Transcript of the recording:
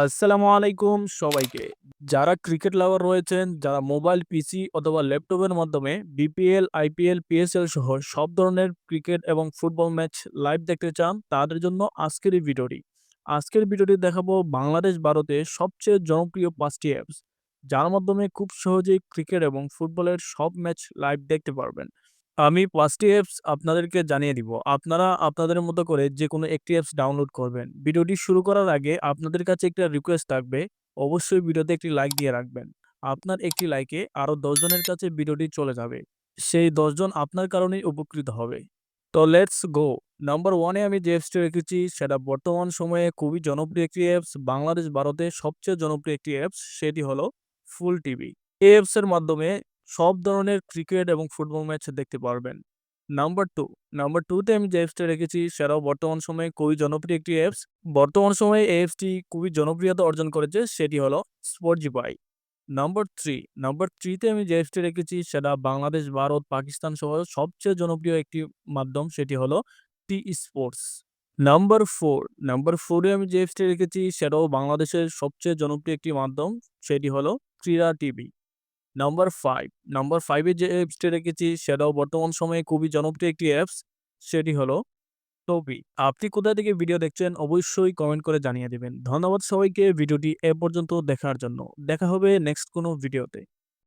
আসসালামু আলাইকুম সবাইকে। যারা ক্রিকেট লাভার রয়েছেন, যারা মোবাইল, পিসি অথবা ল্যাপটপের মাধ্যমে বিপিএল, আইপিএল, পিএসএল সহ সব ধরনের ক্রিকেট এবং ফুটবল ম্যাচ লাইভ দেখতে চান, তাদের জন্য আজকের এই ভিডিওটি। আজকের ভিডিওটি দেখাবো বাংলাদেশ, ভারতে সবচেয়ে জনপ্রিয় পাঁচটি অ্যাপস, যার মাধ্যমে খুব সহজেই ক্রিকেট এবং ফুটবলের সব ম্যাচ লাইভ দেখতে পারবেন। আমি ৫ টি অ্যাপস আপনাদেরকে জানিয়ে দিব। আপনারা আপনাদের মতো করে যে কোনো একটি অ্যাপস ডাউনলোড করবেন। ভিডিওটি শুরু করার আগে আপনাদের কাছে একটা রিকোয়েস্ট থাকবে, অবশ্যই ভিডিওতে একটি লাইক দিয়ে রাখবেন। আপনার একটি লাইকে আরও ১০ জনের কাছে ভিডিওটি চলে যাবে। সেই ১০ জন আপনার কারণেই উপকৃত হবে। তো লেটস গো! নাম্বার ওয়ানে আমি যে অ্যাপসটি রেখেছি সেটা বর্তমান সময়ে খুবই জনপ্রিয় একটি অ্যাপস। বাংলাদেশ, ভারতে সবচেয়ে জনপ্রিয় একটি অ্যাপস, সেটি হলো ফুল টিভি। এই অ্যাপসের মাধ্যমে সব ধরনের ক্রিকেট এবং ফুটবল ম্যাচ দেখতে পারবেন। নাম্বার টু নাম্বার টুতে আমি যে অ্যাপসটা রেখেছি সেটাও বর্তমান সময়ে খুবই জনপ্রিয় একটি অ্যাপস। বর্তমান সময়ে এই অ্যাপসটি খুবই জনপ্রিয়তা অর্জন করেছে, সেটি হলো স্পটিফাই। নাম্বার থ্রি নাম্বার থ্রিতে আমি যে অ্যাপসটি রেখেছি সেটা বাংলাদেশ, ভারত, পাকিস্তান সহ সবচেয়ে জনপ্রিয় একটি মাধ্যম, সেটি হলো T sports. Number four number ফোরে আমি যে অ্যাপসটি রেখেছি সেটাও বাংলাদেশের সবচেয়ে জনপ্রিয় একটি মাধ্যম, সেটি হলো ক্রীড়া টিভি। নাম্বার ফাইভ নাম্বার 5 এ যে অ্যাপসটি রেখেছি সেটাও বর্তমান সময়ে খুবই জনপ্রিয় একটি অ্যাপস, সেটি হলো টপি আপনি কোথা থেকে ভিডিও দেখছেন অবশ্যই কমেন্ট করে জানিয়ে দেবেন ধন্যবাদ সবাইকে ভিডিওটি এ পর্যন্ত দেখার জন্য। দেখা হবে নেক্সট কোনো ভিডিওতে।